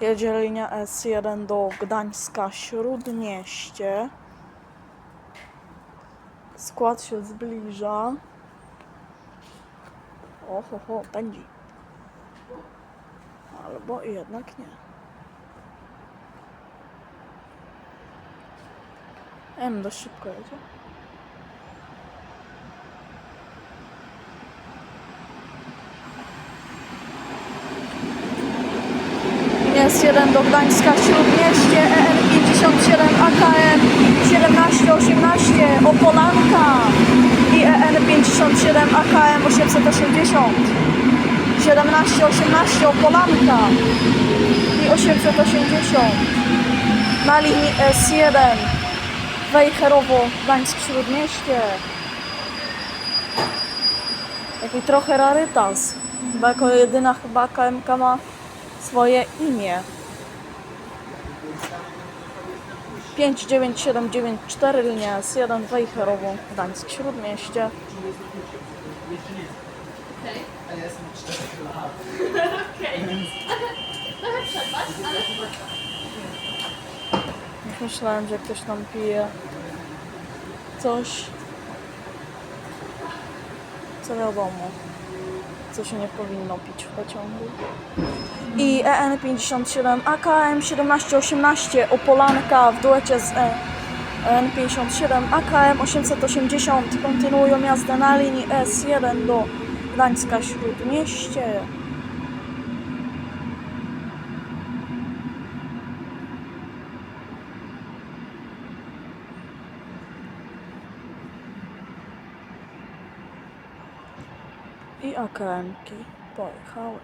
Jedzie linia S1 do Gdańska Śródmieście. Skład się zbliża. Oho, ho, pędzi. Albo jednak nie. M dość szybko jedzie. Jest jeden do Gdańska Śródmieście, EN57 AKM 1718 Opolanka i EN57 AKM 880 1718 Opolanka i 880 na linii S1 Wejherowo Gdańsk Śródmieście. Taki trochę rarytas, bo jako jedyna chyba KMK ma swoje imię. 59794 linia S1 Wejherowo Gdańsk Śródmieście. Już Myślałem, że ktoś tam pije coś, co wiadomo, co się nie powinno pić w pociągu. I E EN57 AKM 1718 Opolanka w duecie z E EN57 AKM 880 kontynuują jazdę na linii S1 do Gdańska Śródmieście. I AKM-ki pojechały.